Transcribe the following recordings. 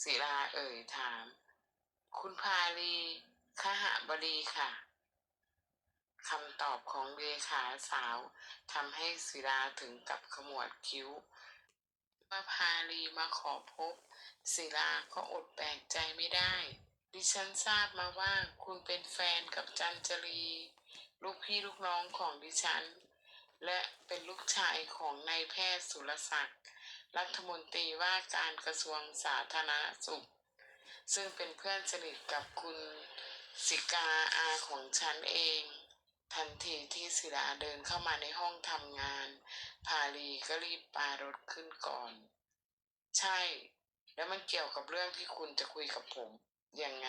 ศิลาเอ่ยถาม คุณพาลีคหบดีค่ะคำตอบของเลขาสาวทำให้ศิลาถึงกับขมวดคิ้วเมื่อพาลีมาขอพบ ศิลาก็อดแปลกใจไม่ได้ ดิฉันทราบมาว่าคุณเป็นแฟนกับจันจรี ลูกพี่ลูกน้องของดิฉัน และเป็นลูกชายของนายแพทย์สุรศักดิ์ รัฐมนตรีว่าการกระทรวงสาธารณสุข ซึ่งเป็นเพื่อนสนิทกับคุณสิกาอาของฉันเอง ทันทีที่ศิลาเดินเข้ามาในห้องทำงาน พาลีก็รีบปารถขึ้นก่อน ใช่ แล้วมันเกี่ยวกับเรื่องที่คุณจะคุยกับผม ยังไง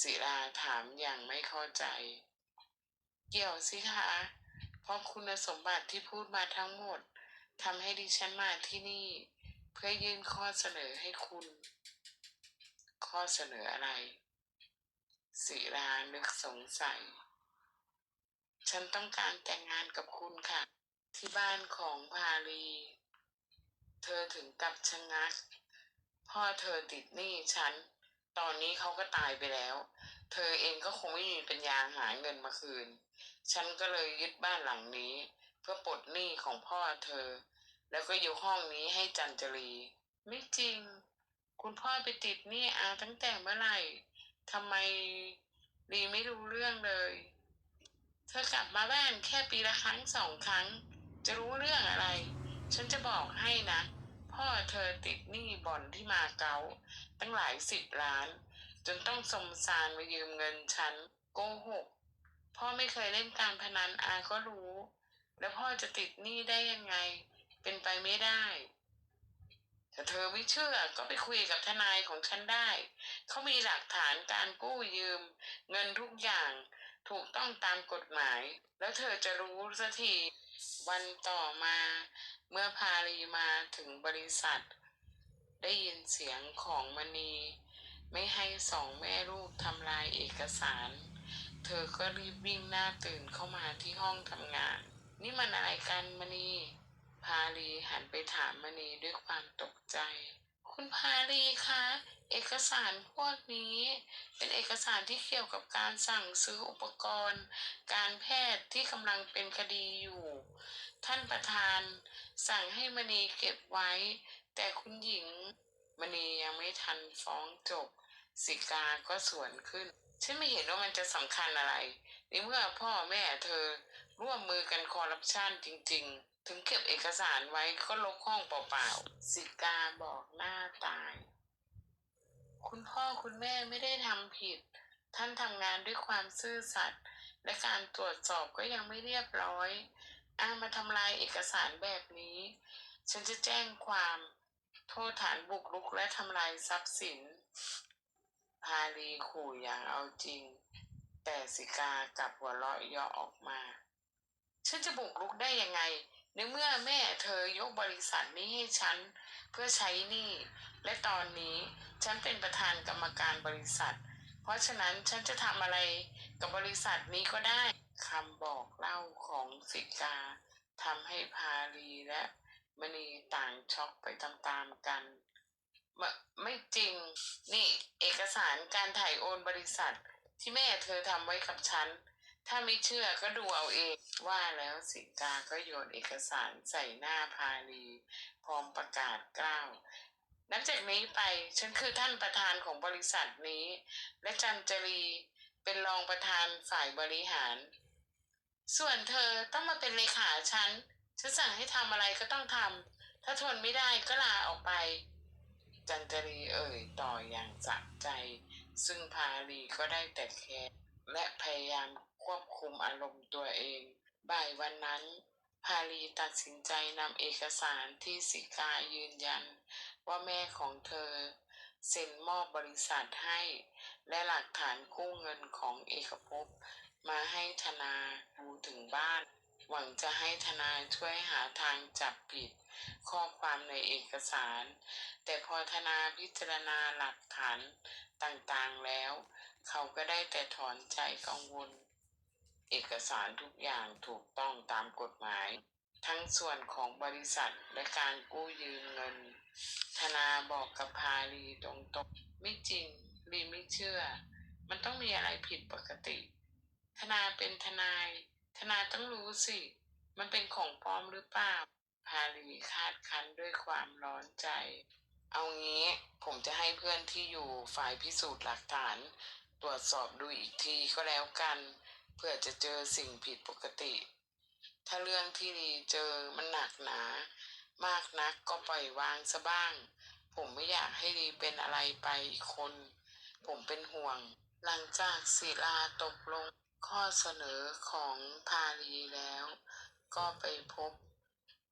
ศิลาถามอย่างไม่เข้าใจ เกี่ยวสิคะเพราะคุณสมบัติที่พูดมาทั้งหมด ทำให้ดิฉันมาที่นี่ เพื่อยื่นข้อเสนอให้คุณ ข้อเสนออะไรศิลานึกสงสัย ฉันต้องการแต่งงานกับคุณค่ะ ที่บ้านของพาลี เธอถึงกับชะงัก พ่อเธอติดหนี้ฉัน ตอนนี้เขาก็ตายไปแล้ว เธอเองก็คงไม่มีปัญญาหาเงินมาคืน ฉันก็เลยยึดบ้านหลังนี้ เพื่อปลดหนี้ของพ่อเธอ แล้วก็ยกห้องนี้ให้จันจรี ไม่จริง คุณพ่อไปติดหนี้อาตั้งแต่เมื่อไหร่ทำไมลีไม่รู้เรื่องเลย เธอกลับมาบ้านแค่ปีละครั้งสองครั้ง จะรู้เรื่องอะไร ฉันจะบอกให้นะ พ่อเธอติดหนี้บ่อนที่มาเก๊าตั้งหลายสิบล้าน จนต้องสมสารมายืมเงินฉันโกหกพ่อไม่เคยเล่นการพนันอาก็รู้ แล้วพ่อจะติดหนี้ได้ยังไง เป็นไปไม่ได้ถ้าเธอไม่เชื่อก็ไปคุยกับทนายของฉันได้ เขามีหลักฐานการกู้ยืม เงินทุกอย่างถูกต้องตามกฎหมาย แล้วเธอจะรู้สักทีวันต่อมา เมื่อพาลีมาถึงบริษัท ได้ยินเสียงของมณี ไม่ให้สองแม่ลูกทำลายเอกสาร เธอก็รีบวิ่งหน้าตื่นเข้ามาที่ห้องทำงาน นี่มันอะไรกันมณี พาลีหันไปถามมณีด้วยความตกใจ คุณพาลีคะ เอกสารพวกนี้ เป็นเอกสารที่เกี่ยวกับการสั่งซื้ออุปกรณ์ การแพทย์ที่กำลังเป็นคดีอยู่ ท่านประธาน สั่งให้มณีเก็บไว้ แต่คุณหญิงมณียังไม่ทันฟ้องจบ สิกาก็สวนขึ้น ฉันไม่เห็นว่ามันจะสำคัญอะไรในเมื่อพ่อแม่เธอ ร่วมมือกันคอร์รัปชันจริง ๆ ถึงเก็บเอกสารไว้ก็ลบห้องเปล่าๆ สิกาบอกหน้าตาย คุณพ่อคุณแม่ไม่ได้ทำผิด ท่านทำงานด้วยความซื่อสัตย์และการตรวจสอบก็ยังไม่เรียบร้อยอามาทำลายเอกสารแบบนี้ ฉันจะแจ้งความโทษฐานบุกรุกและทำลายทรัพย์สิน พาลีขู่อย่างเอาจริง แต่สิกากลับหัวเราะเยาะออกมา ฉันจะบุกรุกได้ยังไงในเมื่อแม่เธอยกบริษัทนี้ให้ฉันเพื่อใช้หนี้และตอนนี้ฉันเป็นประธานกรรมการบริษัท เพราะฉะนั้นฉันจะทำอะไรกับบริษัทนี้ก็ได้คำบอกเล่าของสิกาทำให้พาลีและมณีต่างช็อกไปตามๆกันมไม่จริง นี่เอกสารการถ่ายโอนบริษัทที่แม่เธอทำไว้กับฉัน ถ้าไม่เชื่อก็ดูเอาเองว่าแล้วสิกาก็โยนเอกสารใส่หน้าพาลีพร้อมประกาศกล้าวนับจากนี้ไปฉันคือท่านประธานของบริษัทนี้ และจันจรีเป็นรองประธานฝ่ายบริหาร ส่วนเธอต้องมาเป็นเลขาฉันฉันสั่งให้ทำอะไรก็ต้องทำถ้าทนไม่ได้ก็ลาออกไป จันจรีเอ่ยต่ออย่างสะใจ ซึ่งพาลีก็ได้แต่แค่และพยายาม ควบคุมอารมณ์ตัวเอง บ่ายวันนั้นพาลีตัดสินใจนำเอกสารที่สิกายืนยัน ว่าแม่ของเธอ เซ็นมอบบริษัทให้ และหลักฐานกู้เงินของเอกภพมาให้ธนาดูถึงบ้าน หวังจะให้ทนาช่วยหาทางจับผิดข้อความในเอกสาร แต่พอทนาพิจารณาหลักฐานต่างๆแล้ว เขาก็ได้แต่ถอนใจกังวล เอกสารทุกอย่างถูกต้องตามกฎหมาย ทั้งส่วนของบริษัทและการกู้ยืมเงิน ธนาบอกกับพาลีตรงๆ ไม่จริงลีไม่เชื่อ มันต้องมีอะไรผิดปกติ ธนาเป็นทนาย ธนาต้องรู้สิ มันเป็นของปลอมหรือเปล่า พาลีคาดคันด้วยความร้อนใจ เอางี้ผมจะให้เพื่อนที่อยู่ฝ่ายพิสูจน์หลักฐาน ตรวจสอบดูอีกทีก็แล้วกัน เพื่อจะเจอสิ่งผิดปกติ ถ้าเรื่องที่ลีเจอมันหนักหนา มากนักก็ปล่อยวางซะบ้าง ผมไม่อยากให้ลีเป็นอะไรไปอีกคน ผมเป็นห่วง หลังจากศิลาตกลงข้อเสนอของพาลีแล้ว ก็ไปพบ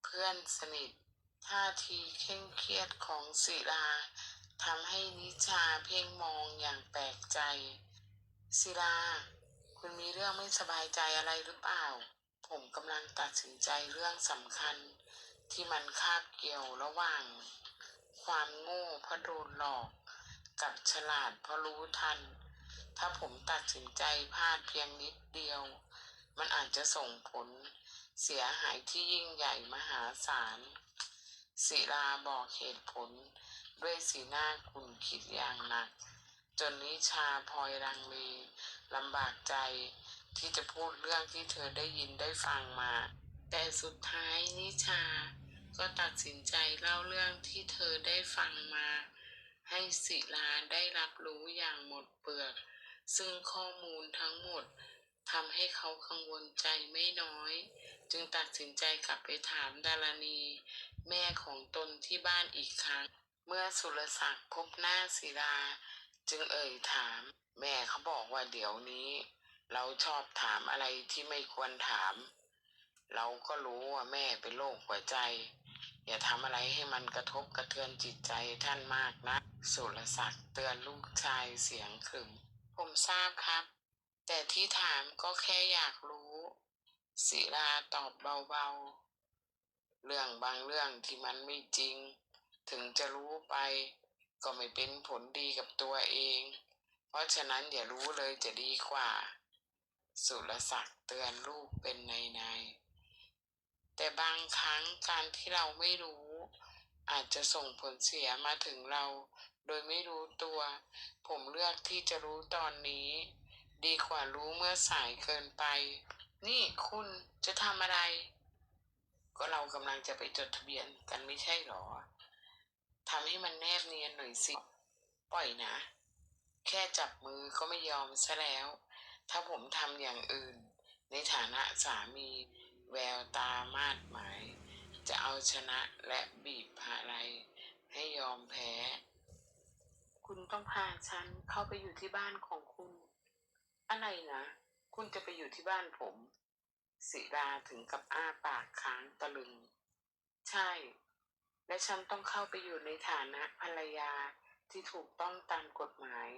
เพื่อนสนิท ท่าทีเคร่งเครียดของศิลาทำให้นิชาเพ่งมองอย่างแปลกใจศิลา คุณมีเรื่องไม่สบายใจอะไรหรือเปล่า ผมกำลังตัดสินใจเรื่องสำคัญ ที่มันคาบเกี่ยวระหว่าง ความโง่เพราะโดนหลอก กับฉลาดเพราะรู้ทัน ถ้าผมตัดสินใจพลาดเพียงนิดเดียว มันอาจจะส่งผลเสียหายที่ยิ่งใหญ่มหาศาลศิลาบอกเหตุผลด้วยสีหน้าขุ่นคิดอย่างหนัก จนนิชาพลอยรังเลลำบากใจที่จะพูดเรื่องที่เธอได้ยินได้ฟังมา แต่สุดท้ายนิชาก็ตัดสินใจเล่าเรื่องที่เธอได้ฟังมา ให้ศิลาได้รับรู้อย่างหมดเปลือก ซึ่งข้อมูลทั้งหมดทำให้เขากังวลใจไม่น้อย จึงตัดสินใจกลับไปถามดารณี แม่ของตนที่บ้านอีกครั้ง เมื่อสุรศักดิ์พบหน้าศิลา จึงเอ่ยถาม แม่เขาบอกว่าเดี๋ยวนี้ เราชอบถามอะไรที่ไม่ควรถาม เราก็รู้ว่าแม่เป็นโรคหัวใจ อย่าทำอะไรให้มันกระทบกระเทือนจิตใจท่านมากนะ สุรศักดิ์เตือนลูกชายเสียงขรึม ผมทราบครับ แต่ที่ถามก็แค่อยากรู้ศิลาตอบเบาๆ เรื่องบางเรื่องที่มันไม่จริง ถึงจะรู้ไป ก็ไม่เป็นผลดีกับตัวเอง เพราะฉะนั้นอย่ารู้เลยจะดีกว่า สุรศักดิ์เตือนลูกเป็นในในแต่บางครั้งการที่เราไม่รู้ อาจจะส่งผลเสียมาถึงเรา โดยไม่รู้ตัว ผมเลือกที่จะรู้ตอนนี้ ดีกว่ารู้เมื่อสายเกินไป นี่คุณจะทำอะไร ก็เรากำลังจะไปจดทะเบียนกันไม่ใช่หรอ ทำให้มันแนบเนียนหน่อยสิ ปล่อยนะ แค่จับมือก็ไม่ยอมซะแล้ว ถ้าผมทำอย่างอื่น ในฐานะสามีแววตามาดหมาย จะเอาชนะและบีบพาอะไรให้ยอมแพ้ คุณต้องพาฉันเข้าไปอยู่ที่บ้านของคุณ อะไรนะ คุณจะไปอยู่ที่บ้านผมศิราถึงกับอ้าปากค้างตะลึง ใช่ และฉันต้องเข้าไปอยู่ในฐานะภรรยาที่ถูกต้องตามกฎหมาย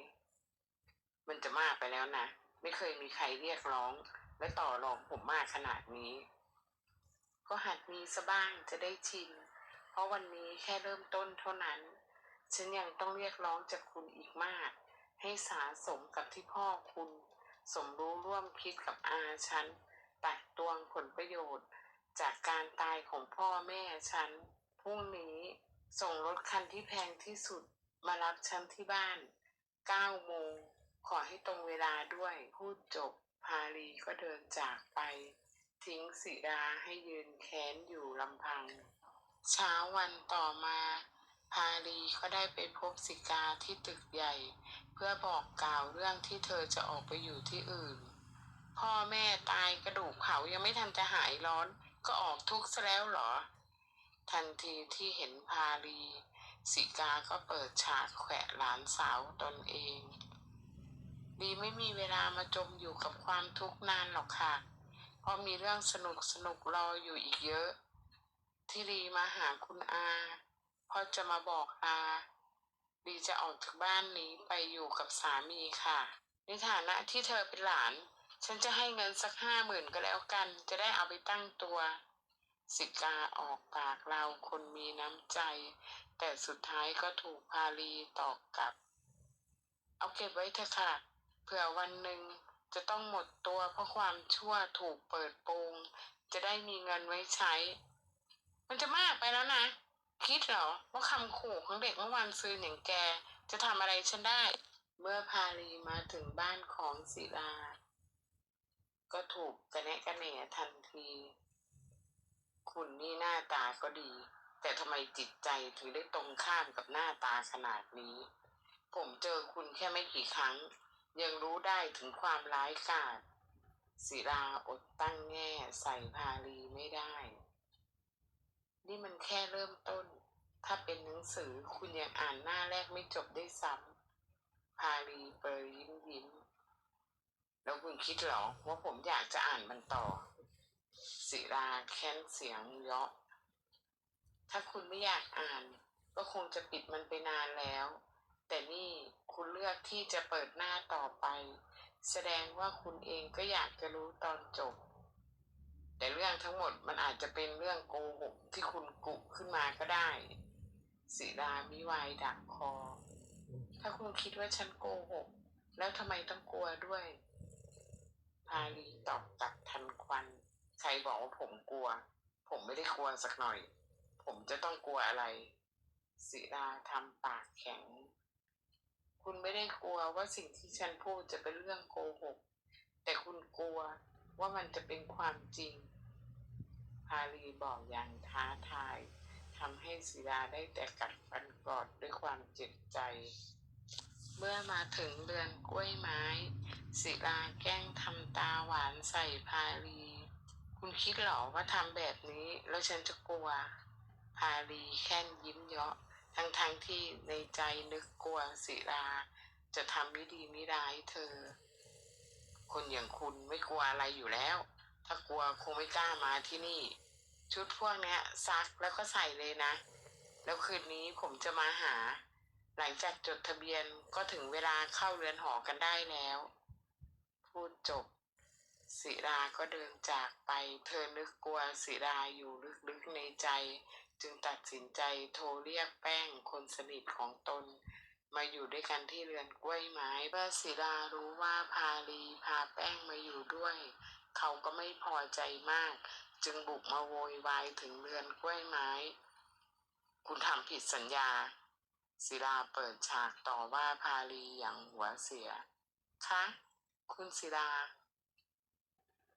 มันจะมากไปแล้วนะ ไม่เคยมีใครเรียกร้อง และต่อรองผมมากขนาดนี้ ก็หัดมีซะบ้างจะได้ชิน เพราะวันนี้แค่เริ่มต้นเท่านั้น ฉันยังต้องเรียกร้องจากคุณอีกมาก ให้สาสมกับที่พ่อคุณ สมรู้ร่วมคิดกับอาฉันตัดตวงผลประโยชน์ จากการตายของพ่อแม่ฉัน พรุ่งนี้ส่งรถคันที่แพงที่สุดมารับฉันที่บ้าน9โมงขอให้ตรงเวลาด้วยพูดจบพาลีก็เดินจากไป ทิ้งศิดาให้ยืนแค้นอยู่ลำพัง เช้าวันต่อมาพาลีก็ได้ไปพบสิกาที่ตึกใหญ่ เพื่อบอกกล่าวเรื่องที่เธอจะออกไปอยู่ที่อื่น พ่อแม่ตายกระดูกเผายังไม่ทันจะหายร้อนก็ออกทุกข์ซะแล้วเหรอ ทันทีที่เห็นพาลีสิกาก็เปิดฉากแขวะหลานสาวตนเองลีไม่มีเวลามาจมอยู่กับความทุกข์นานหรอกค่ะ เพราะมีเรื่องสนุกสนุกรออยู่อีกเยอะ ที่ลีมาหาคุณอาเพราะจะมาบอกลาลีจะออกจากบ้านนี้ไปอยู่กับสามีค่ะ ในฐานะที่เธอเป็นหลาน ฉันจะให้เงินสักห้าหมื่นก็แล้วกัน จะได้เอาไปตั้งตัว สิกาออกปากเราคนมีน้ำใจ แต่สุดท้ายก็ถูกพาลีตอกกลับ เอาเก็บไว้เถอะค่ะเผื่อวันหนึ่งจะต้องหมดตัวเพราะความชั่วถูกเปิดโปง จะได้มีเงินไว้ใช้ มันจะมากไปแล้วนะ คิดเหรอว่าคำขู่ของเด็กเมื่อวานซืนอย่างแก จะทำอะไรฉันได้ เมื่อพาลีมาถึงบ้านของศิลา ก็ถูกกระแนะกระแหนทันที คุณนี่หน้าตาก็ดี แต่ทำไมจิตใจถึงได้ตรงข้ามกับหน้าตาขนาดนี้ ผมเจอคุณแค่ไม่กี่ครั้ง ยังรู้ได้ถึงความร้ายกาจศิลาอดตั้งแง่ใส่พาลีไม่ได้ นี่มันแค่เริ่มต้น ถ้าเป็นหนังสือคุณยังอ่านหน้าแรกไม่จบได้ซ้ำพาลีเปรยยิ้มยิ้ม แล้วคุณคิดหรอว่าผมอยากจะอ่านมันต่อ ศิลาแค้นเสียงเยาะถ้าคุณไม่อยากอ่าน ก็คงจะปิดมันไปนานแล้ว แต่นี่คุณเลือกที่จะเปิดหน้าต่อไป แสดงว่าคุณเองก็อยากจะรู้ตอนจบ แต่เรื่องทั้งหมดมันอาจจะเป็นเรื่องโกหกที่คุณกุขึ้นมาก็ได้ศิลามิวายดักคอ ถ้าคุณคิดว่าฉันโกหก แล้วทำไมต้องกลัวด้วยพาลีตอบกลับทันควัน ใครบอกว่าผมกลัว ผมไม่ได้กลัวสักหน่อย ผมจะต้องกลัวอะไรศิลาทำปากแข็ง คุณไม่ได้กลัวว่าสิ่งที่ฉันพูดจะเป็นเรื่องโกหก แต่คุณกลัวว่ามันจะเป็นความจริง พาลีบอกอย่างท้าทายทำให้ศิลาได้แต่กัดฟันกอดด้วยความเจ็บใจ เมื่อมาถึงเรือนกล้วยไม้ศิลาแกล้งทำตาหวานใส่พาลี คุณคิดหรอว่าทำแบบนี้ แล้วฉันจะกลัว พาลีแค่นยิ้มเยาะทั้งๆทที่ในใจนึกกลัวศิลา จะทำไม่ดีไม่ร้ายเธอ คนอย่างคุณไม่กลัวอะไรอยู่แล้ว ถ้ากลัวคงไม่กล้ามาที่นี่ ชุดพวกเนี้ยซักแล้วก็ใส่เลยนะ แล้วคืนนี้ผมจะมาหา หลังจากจดทะเบียนก็ถึงเวลาเข้าเรือนหอกันได้แล้ว พูดจบ ศิราก็เดินจากไป เธอนึกกลัวศิราอยู่ลึกๆในใจ จึงตัดสินใจโทรเรียกแป้งคนสนิทของตน มาอยู่ด้วยกันที่เรือนกล้วยไม้เมื่อศิรารู้ว่าพาลีพาแป้งมาอยู่ด้วย เขาก็ไม่พอใจมาก จึงบุกมาโวยวายถึงเรือนกล้วยไม้ คุณทำผิดสัญญา ศิลาเปิดฉากต่อว่าพาลีอย่างหัวเสียคะคุณศิลา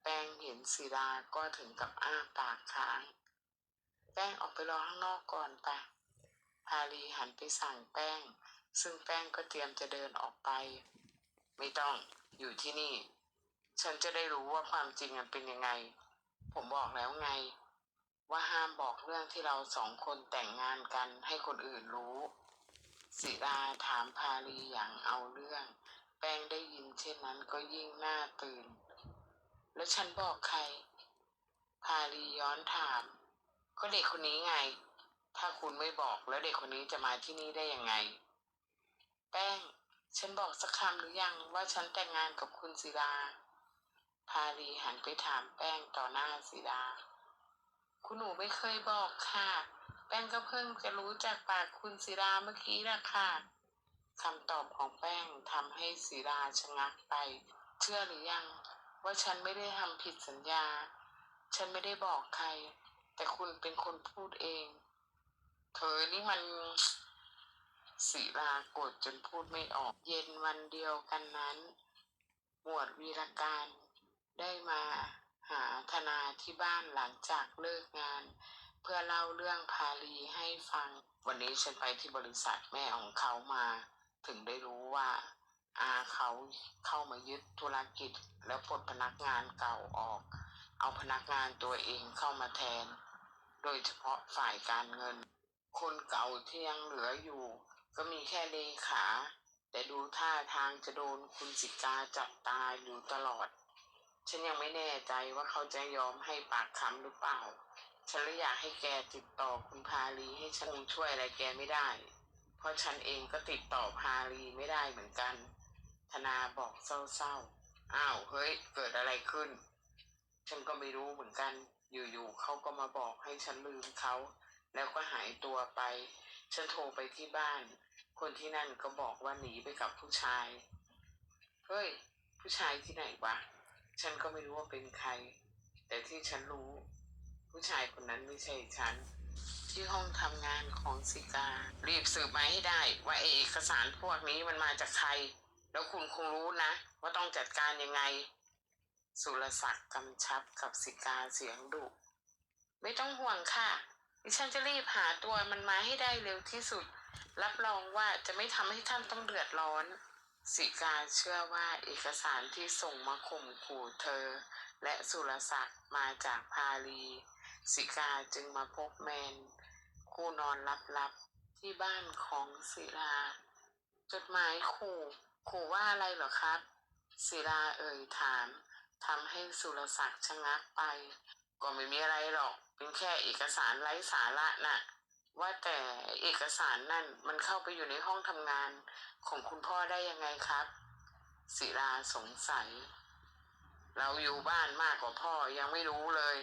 แป้งเห็นศิลาก็ถึงกับอ้าปากค้าง แป้งออกไปรอข้างนอกก่อนปะพาลีหันไปสั่งแป้ง ซึ่งแป้งก็เตรียมจะเดินออกไป ไม่ต้องอยู่ที่นี่ ฉันจะได้รู้ว่าความจริงมันเป็นยังไง ผมบอกแล้วไง ว่าห้ามบอกเรื่องที่เราสองคนแต่งงานกันให้คนอื่นรู้ศิลาถามพาลีอย่างเอาเรื่อง แป้งได้ยินเช่นนั้นก็ยิ่งหน้าตื่น แล้วฉันบอกใคร พาลีย้อนถาม ก็เด็กคนนี้ไง ถ้าคุณไม่บอกแล้วเด็กคนนี้จะมาที่นี่ได้ยังไง แป้ง ฉันบอกสักคำหรือยังว่าฉันแต่งงานกับคุณศิลา พาลีหันไปถามแป้งต่อหน้าศิลา คุณหนูไม่เคยบอกค่ะ แป้งก็เพิ่งจะรู้จากปากคุณศิลาเมื่อกี้แหละค่ะคำตอบของแป้งทำให้ศิลาชะงักไป เชื่อหรือยัง ว่าฉันไม่ได้ทำผิดสัญญา ฉันไม่ได้บอกใคร แต่คุณเป็นคนพูดเอง เธอนี่มันศิลาโกรธจนพูดไม่ออก เย็นวันเดียวกันนั้นหมวดวีรการได้มาหาธนาที่บ้านหลังจากเลิกงาน เพื่อเล่าเรื่องพาลีให้ฟัง วันนี้ฉันไปที่บริษัทแม่ของเขามา ถึงได้รู้ว่า อาเขาเข้ามายึดธุรกิจแล้วปลดพนักงานเก่าออก เอาพนักงานตัวเองเข้ามาแทน โดยเฉพาะฝ่ายการเงิน คนเก่าที่ยังเหลืออยู่ ก็มีแค่เลขา แต่ดูท่าทางจะโดนคุณสิกาจับตาอยู่ตลอด ฉันยังไม่แน่ใจว่าเขาจะยอมให้ปากคำหรือเปล่า ฉันเลยอยากให้แกติดต่อคุณพาลีให้ฉันช่วยอะไรแกไม่ได้ เพราะฉันเองก็ติดต่อพาลีไม่ได้เหมือนกัน ธนาบอกเศร้าๆ อ้าวเฮ้ย เกิดอะไรขึ้น ฉันก็ไม่รู้เหมือนกัน อยู่ๆเขาก็มาบอกให้ฉันลืมเขา แล้วก็หายตัวไป ฉันโทรไปที่บ้าน คนที่นั่นก็บอกว่าหนีไปกับผู้ชาย เฮ้ย ผู้ชายที่ไหนวะ ฉันก็ไม่รู้ว่าเป็นใคร แต่ที่ฉันรู้ ผู้ชายคนนั้นไม่ใช่ฉันที่ห้องทำงานของสิกา รีบสืบมาให้ได้ว่าไอ้เอกสารพวกนี้มันมาจากใคร แล้วคุณคงรู้นะ ว่าต้องจัดการยังไง สุรศักดิ์กำชับกับสิกาเสียงดุ ไม่ต้องห่วงค่ะ ดิฉันจะรีบหาตัวมันมาให้ได้เร็วที่สุด รับรองว่าจะไม่ทำให้ท่านต้องเดือดร้อน สิกาเชื่อว่าเอกสารที่ส่งมาข่มขู่เธอ และสุรศักดิ์มาจากพาลี สิกาจึงมาพบแมน คู่นอนลับๆที่บ้านของศิลา จดหมายขู่ ขู่ว่าอะไรเหรอครับศิลาเอ่ยถามทำให้สุรศักดิ์ชะงักไป ก็ไม่มีอะไรหรอก เป็นแค่เอกสารไร้สาระน่ะ ว่าแต่เอกสารนั่นมันเข้าไปอยู่ในห้องทำงานของคุณพ่อได้ยังไงครับศิลาสงสัย เราอยู่บ้านมากกว่าพ่อยังไม่รู้เลย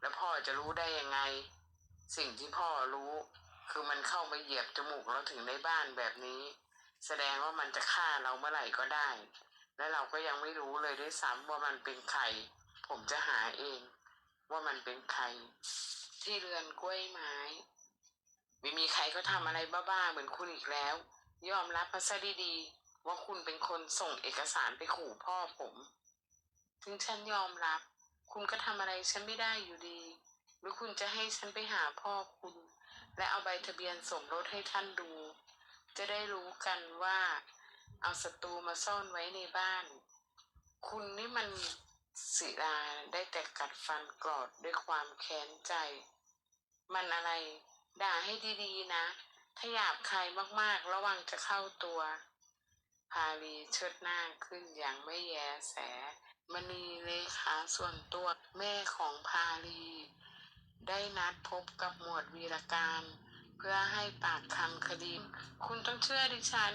แล้วพ่อจะรู้ได้ยังไง สิ่งที่พ่อรู้ คือมันเข้ามาเหยียบจมูกเราถึงในบ้านแบบนี้ แสดงว่ามันจะฆ่าเราเมื่อไหร่ก็ได้ และเราก็ยังไม่รู้เลยด้วยซ้ำว่ามันเป็นใคร ผมจะหาเอง ว่ามันเป็นใคร ที่เรือนกล้วยไม้ ไม่มีใครเขาทำอะไรบ้าๆเหมือนคุณอีกแล้ว ยอมรับมาซะดีๆว่าคุณเป็นคนส่งเอกสารไปขู่พ่อผม ถึงฉันยอมรับ คุณก็ทำอะไรฉันไม่ได้อยู่ดี หรือคุณจะให้ฉันไปหาพ่อคุณ และเอาใบทะเบียนสมรสให้ท่านดู จะได้รู้กันว่า เอาศัตรูมาซ่อนไว้ในบ้าน คุณนี่มันศิลาได้แต่กัดฟันกรอดด้วยความแค้นใจ มันอะไร ด่าให้ดีๆนะ ถ้าหยาบคายมากๆ ระวังจะเข้าตัว พาลีเชิดหน้าขึ้นอย่างไม่แยแส มณีเลขาส่วนตัวแม่ของพาลี ได้นัดพบกับหมวดวีรการ พื่อให้ปากคำคดี คุณต้องเชื่อดิฉัน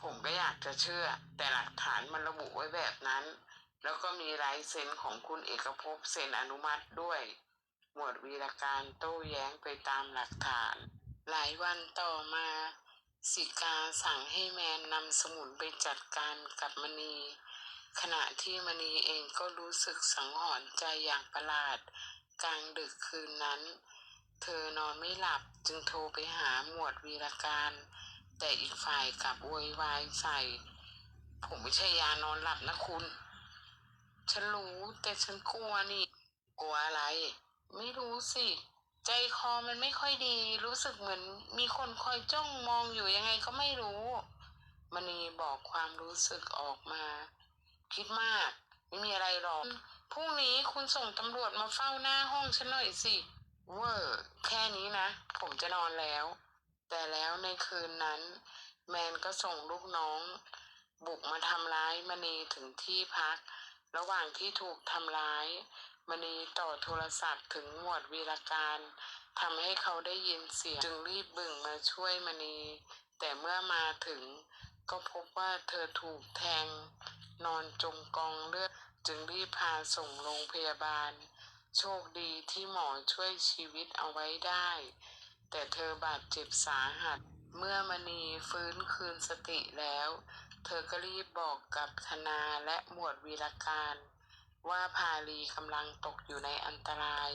ผมก็อยากจะเชื่อ แต่หลักฐานมันระบุไว้แบบนั้น แล้วก็มีลายเซ็นของคุณเอกภพเซ็นอนุมัติด้วย หมวดวีรการโต้แย้งไปตามหลักฐาน หลายวันต่อมาสิกาสั่งให้แมนนำสมุนไปจัดการกับมณี ขณะที่มณีเองก็รู้สึกสังหรณ์ใจอย่างประหลาด กลางดึกคืนนั้น เธอนอนไม่หลับ จึงโทรไปหาหมวดวีรการ แต่อีกฝ่ายกลับโวยวายใส่ ผมไม่ใช่ยานอนหลับนะคุณ ฉันรู้แต่ฉันกลัวนี่ กลัวอะไร ไม่รู้สิ ใจคอมันไม่ค่อยดี รู้สึกเหมือน มีคนคอยจ้องมองอยู่ยังไงก็ไม่รู้มณีบอกความรู้สึกออกมา คิดมาก ไม่มีอะไรหรอกพรุ่งนี้คุณส่งตำรวจมาเฝ้าหน้าห้องฉันหน่อยสิ เวอร์แค่นี้นะ ผมจะนอนแล้ว แต่แล้วในคืนนั้น แมนก็ส่งลูกน้อง บุกมาทำร้ายมณีถึงที่พัก ระหว่างที่ถูกทำร้าย มณีต่อโทรศัพท์ถึงหมวดวีรการทำให้เขาได้ยินเสียง จึงรีบบึ่งมาช่วยมณี แต่เมื่อมาถึง ก็พบว่าเธอถูกแทง นอนจมกองเลือดจึงรีบพาส่งโรงพยาบาล โชคดีที่หมอช่วยชีวิตเอาไว้ได้ แต่เธอบาดเจ็บสาหัส เมื่อมณีฟื้นคืนสติแล้ว เธอก็รีบบอกกับธนาและหมวดวีรการ ว่าพาลีกำลังตกอยู่ในอันตราย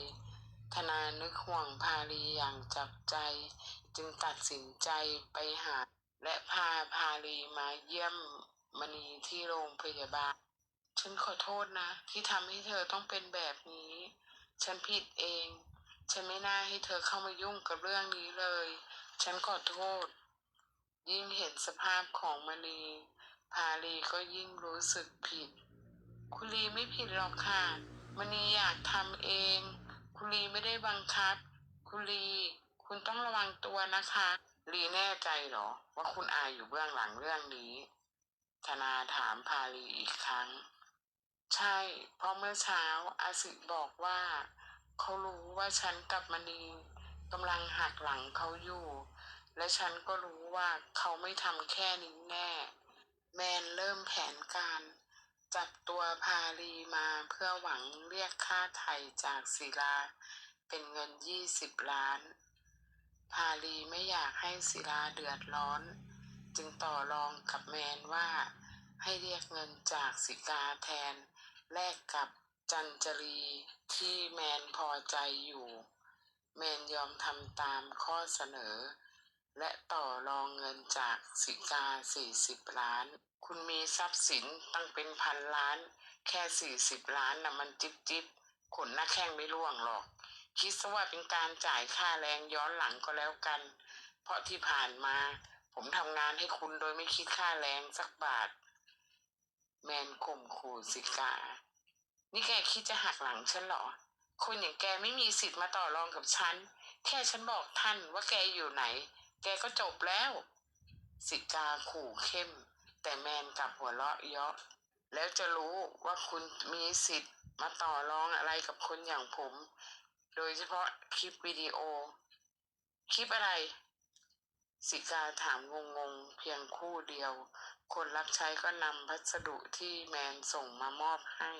ธนานึกห่วงพาลีอย่างจับใจ จึงตัดสินใจไปหา และพาพาลีมาเยี่ยมมณีที่โรงพยาบาล ฉันขอโทษนะ ที่ทำให้เธอต้องเป็นแบบนี้ ฉันผิดเอง ฉันไม่น่าให้เธอเข้ามายุ่งกับเรื่องนี้เลย ฉันขอโทษ ยิ่งเห็นสภาพของมณีพาลีก็ยิ่งรู้สึกผิด คุณลีไม่ผิดหรอกค่ะมณีอยากทำเอง คุณลีไม่ได้บังคับ คุณลี คุณต้องระวังตัวนะคะ ลีแน่ใจเหรอ ว่าคุณอายอยู่เบื้องหลังเรื่องนี้ธนาถามพาลีอีกครั้ง ใช่เพราะเมื่อเช้าอาสิบอกว่าเขารู้ว่าฉันกับมณีกำลังหักหลังเขาอยู่ และฉันก็รู้ว่าเขาไม่ทำแค่นี้แน่ แมนเริ่มแผนการ จับตัวพาลีมาเพื่อหวังเรียกค่าไถ่จากศิลา เป็นเงินยี่สิบล้าน พาลีไม่อยากให้ศิลาเดือดร้อน จึงต่อรองกับแมนว่าให้เรียกเงินจากสิกาแทน แลกกับจันจรีที่แมนพอใจอยู่ แมนยอมทำตามข้อเสนอ และต่อรองเงินจากสิกาสี่สิบล้าน คุณมีทรัพย์สินตั้งเป็นพันล้าน แค่สี่สิบล้านนะ่ะมันจิบจิบขนหน้าแข้งไม่ร่วงหรอก คิดซะว่าเป็นการจ่ายค่าแรงย้อนหลังก็แล้วกัน เพราะที่ผ่านมา ผมทำงานให้คุณโดยไม่คิดค่าแรงสักบาท แมนข่มขู่สิกา นี่แกคิดจะหักหลังฉันเหรอ คนอย่างแกไม่มีสิทธิ์มาต่อรองกับฉัน แค่ฉันบอกท่านว่าแกอยู่ไหน แกก็จบแล้ว สิกาขู่เข้ม แต่แมนกลับหัวเราะเยาะ แล้วจะรู้ว่าคุณมีสิทธิ์มาต่อรองอะไรกับคนอย่างผม โดยเฉพาะคลิปวิดีโอ คลิปอะไร สิกาถามงงๆ เพียงคู่เดียว คนรับใช้ก็นำพัสดุที่แมนส่งมามอบให้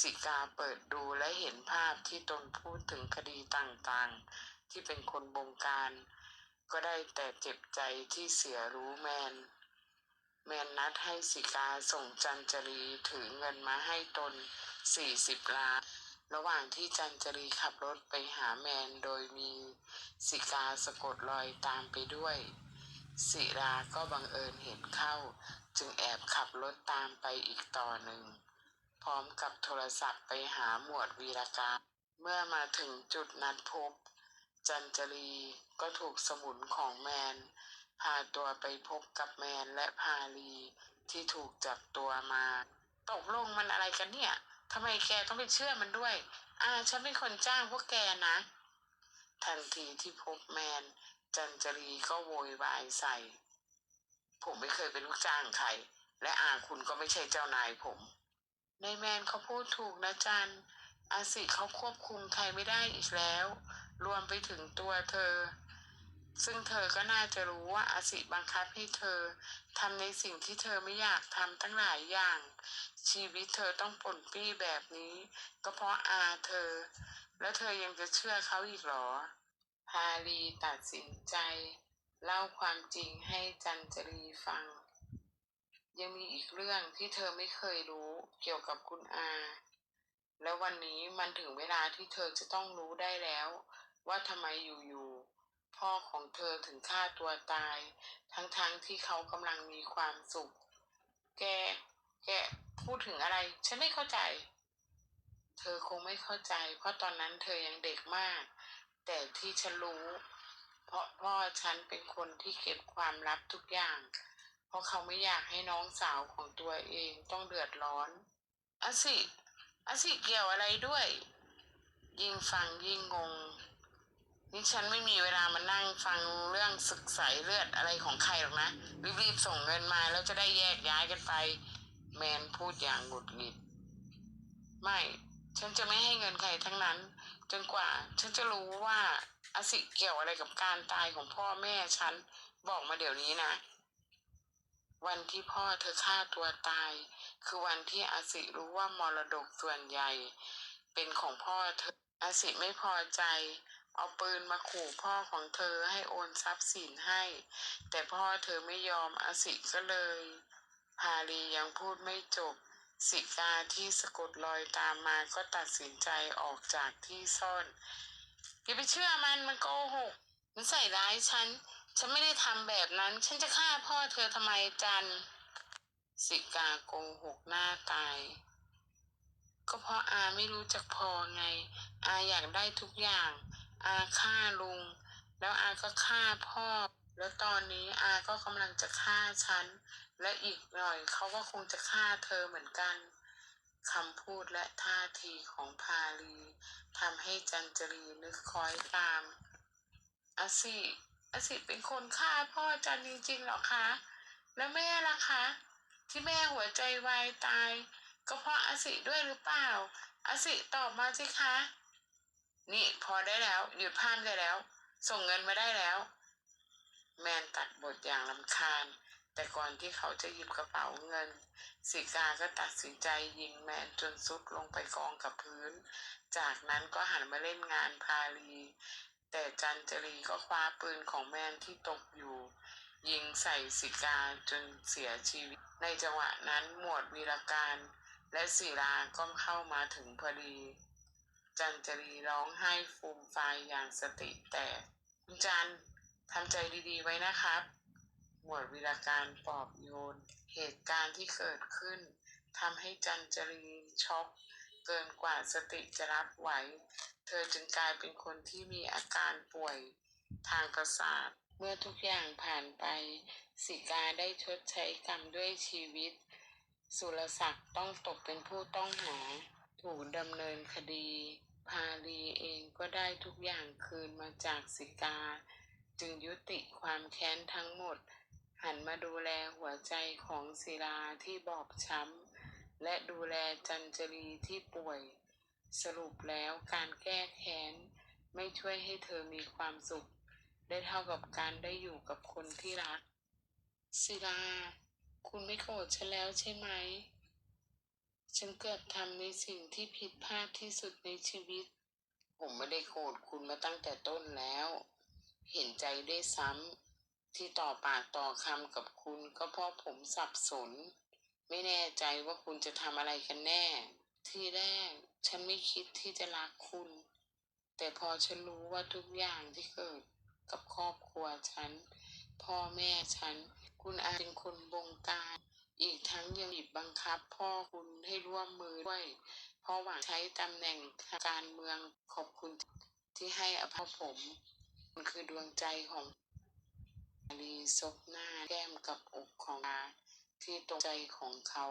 สิกาเปิดดูและเห็นภาพที่ตนพูดถึงคดีต่างๆ ที่เป็นคนบงการ ก็ได้แต่เจ็บใจที่เสียรู้แมน แมนนัดให้สิกาส่งจันจรีถือเงินมาให้ตนสี่สิบล้าน ระหว่างที่จันจรีขับรถไปหาแมนโดยมีสิกาสะกดรอยตามไปด้วย ศิราก็บังเอิญเห็นเข้า จึงแอบขับรถตามไปอีกต่อหนึ่ง พร้อมกับโทรศัพท์ไปหาหมวดวีรการ เมื่อมาถึงจุดนัดพบ จันจรีก็ถูกสมุนของแมน พาตัวไปพบกับแมนและพาลีที่ถูกจับตัวมา ตกลงมันอะไรกันเนี่ยทำไมแกต้องไปเชื่อมันด้วย อ่า ฉันเป็นคนจ้างพวกแกนะ ทันทีที่พบแมน จันจรีก็โวยวายใส่ ผมไม่เคยเป็นลูกจ้างใคร และอาคุณก็ไม่ใช่เจ้านายผมในแมนเขาพูดถูกนะจันอาสิเขาควบคุมใครไม่ได้อีกแล้ว รวมไปถึงตัวเธอ ซึ่งเธอก็น่าจะรู้ว่าอาสิบังคับให้เธอทำในสิ่งที่เธอไม่อยากทำตั้งหลายอย่าง ชีวิตเธอต้องปนปี้แบบนี้ ก็เพราะอาเธอ แล้วเธอยังจะเชื่อเขาอีกหรอ พาลีตัดสินใจ เล่าความจริงให้จันจรีฟัง ยังมีอีกเรื่องที่เธอไม่เคยรู้เกี่ยวกับคุณอา แล้ววันนี้มันถึงเวลาที่เธอจะต้องรู้ได้แล้ว ว่าทำไมอยู่ๆพ่อของเธอถึงฆ่าตัวตาย ทั้งๆทที่เขากำลังมีความสุข แก แกพูดถึงอะไร ฉันไม่เข้าใจ เธอคงไม่เข้าใจ เพราะตอนนั้นเธอยังเด็กมาก แต่ที่ฉันรู้ เพราะพ่อฉันเป็นคนที่เก็บความลับทุกอย่าง เพราะเขาไม่อยากให้น้องสาวของตัวเองต้องเดือดร้อนอาสิอาสิเกี่ยวอะไรด้วย ยิ่งฟังยิ่งงง นี่ฉันไม่มีเวลามานั่งฟังเรื่องศึกสายเลือดอะไรของใครหรอกนะ รีบๆส่งเงินมาแล้วจะได้แยกย้ายกันไป แมนพูดอย่างหงุดหงิด ไม่ ฉันจะไม่ให้เงินใครทั้งนั้น จนกว่าฉันจะรู้ว่าอสิเกี่ยวอะไรกับการตายของพ่อแม่ฉันบอกมาเดี๋ยวนี้นะ วันที่พ่อเธอฆ่าตัวตาย คือวันที่อาสิรู้ว่ามรดกส่วนใหญ่ เป็นของพ่อเธออาสิไม่พอใจเอาปืนมาขู่พ่อของเธอให้โอนทรัพย์สินให้ แต่พ่อเธอไม่ยอมอาสิก็เลย พาลียังพูดไม่จบ สิกาที่สะกดรอยตามมาก็ตัดสินใจออกจากที่ซ่อนอย่าไปเชื่อมันมันโกหกมันใส่ร้ายฉัน ฉันไม่ได้ทำแบบนั้น ฉันจะฆ่าพ่อเธอทำไมจันสิกาโกหกหน้าตาย ก็เพราะอาไม่รู้จักพอไง อาอยากได้ทุกอย่าง อาฆ่าลุง แล้วอาก็ฆ่าพ่อ แล้วตอนนี้อาก็กำลังจะฆ่าฉัน และอีกหน่อยเขาก็คงจะฆ่าเธอเหมือนกันคำพูดและท่าทีของพาลีทำให้จันจรีนึกคอยตามอาสิอาสิเป็นคนฆ่าพ่อจันจริงๆหรอคะ แล้วแม่ล่ะคะ ที่แม่หัวใจวายตาย ก็เพราะอาสิด้วยหรือเปล่าอาสิตอบมาสิคะ นี่พอได้แล้ว หยุดพามได้แล้ว ส่งเงินมาได้แล้ว แมนตัดบทอย่างลำคาญ แต่ก่อนที่เขาจะหยิบกระเป๋าเงินสิกาก็ตัดสินใจยิงแมนจนซุดลงไปกองกับพื้น จากนั้นก็หันมาเล่นงานพาลี แต่จันจรีก็คว้าปืนของแมนที่ตกอยู่ ยิงใส่สิกาจนเสียชีวิต ในจังหวะนั้นหมวดวีรการ และศิลาก็เข้ามาถึงพอดี จันจรีร้องไห้ฟูมฟายอย่างสติแตกคุณจันทำใจดีๆไว้นะครับ หมวดวิรการปอบโยน เหตุการณ์ที่เกิดขึ้นทำให้จันจรีช็อกเกินกว่าสติจะรับไหว เธอจึงกลายเป็นคนที่มีอาการป่วยทางประสาท เมื่อทุกอย่างผ่านไป สิกาได้ชดใช้กรรมด้วยชีวิต สุรศักดิ์ต้องตกเป็นผู้ต้องหา ถูกดำเนินคดี พาลีเองก็ได้ทุกอย่างคืนมาจากสิกา จึงยุติความแค้นทั้งหมด หันมาดูแลหัวใจของศิลาที่บอบช้ำ และดูแลจันจรีที่ป่วย สรุปแล้วการแก้แค้น ไม่ช่วยให้เธอมีความสุข ได้เท่ากับการได้อยู่กับคนที่รัก ศิลา คุณไม่โกรธฉันแล้วใช่ไหม ฉันเกิดทำในสิ่งที่ผิดพลาดที่สุดในชีวิต ผมไม่ได้โกรธคุณมาตั้งแต่ต้นแล้ว เห็นใจได้วยซ้ำ ที่ต่อปากต่อคำกับคุณก็เพราะผมสับสน ไม่แน่ใจว่าคุณจะทำอะไรกันแน่ ทีแรกฉันไม่คิดที่จะรักคุณ แต่พอฉันรู้ว่าทุกอย่างที่เกิดกับครอบครัวฉัน พ่อแม่ฉัน คุณอาเป็นคนบงการ อีกทั้งยังบีบบังคับ พ่อคุณให้ร่วมมือด้วย เพราะหวังใช้ตำแหน่งทางการเมืองขอบคุณที่ให้อภัยผม คุณคือดวงใจของ ลีซบหน้าแก้มกับอกของอาที่ตรงใจของเขา